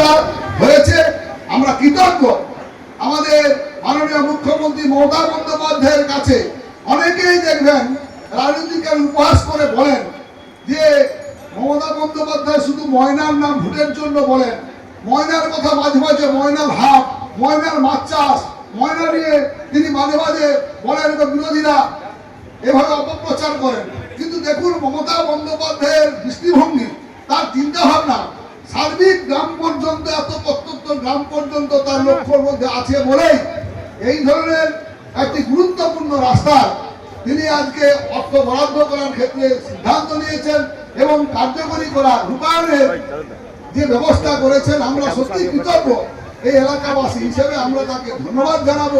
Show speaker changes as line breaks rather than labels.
রাস্তা হয়েছে, আমরা কৃতজ্ঞ। আমাদের মাননীয় মুখ্যমন্ত্রী মমতা বন্দ্যোপাধ্যায়ের কাছে অনেকেই দেখবেন, রাজনীতিকে উপহাস করে বলেন যে মমতা বন্দ্যোপাধ্যায় শুধু ময়নার নাম ভোটের জন্য বলেন। ময়নার কথা মাঝে মাঝে ময়নার হাফ ময়নার মাছ চাষ, ময়না নিয়ে তিনি মাঝে মাঝে বলেন বিরোধীরা এভাবে অপপ্রচার করেন। কিন্তু দেখুন, মমতা বন্দ্যোপাধ্যায়ের দৃষ্টিভঙ্গি তার চিন্তা ভাবনা সার্বিক গ্রাম পর্যন্ত, এত প্রত্যন্ত গ্রাম পর্যন্ত তার লক্ষ্যর মধ্যে আছে বলেই এই ধরনের একটি গুরুত্বপূর্ণ রাস্তা তিনি আজকে অর্থ বরাদ্দ করার ক্ষেত্রে সিদ্ধান্ত নিয়েছেন এবং কার্যকরী করা রূপায়ণের যে ব্যবস্থা করেছেন, আমরা সত্যি কৃতজ্ঞ। এই এলাকাবাসী হিসেবে আমরা তাকে ধন্যবাদ জানাব।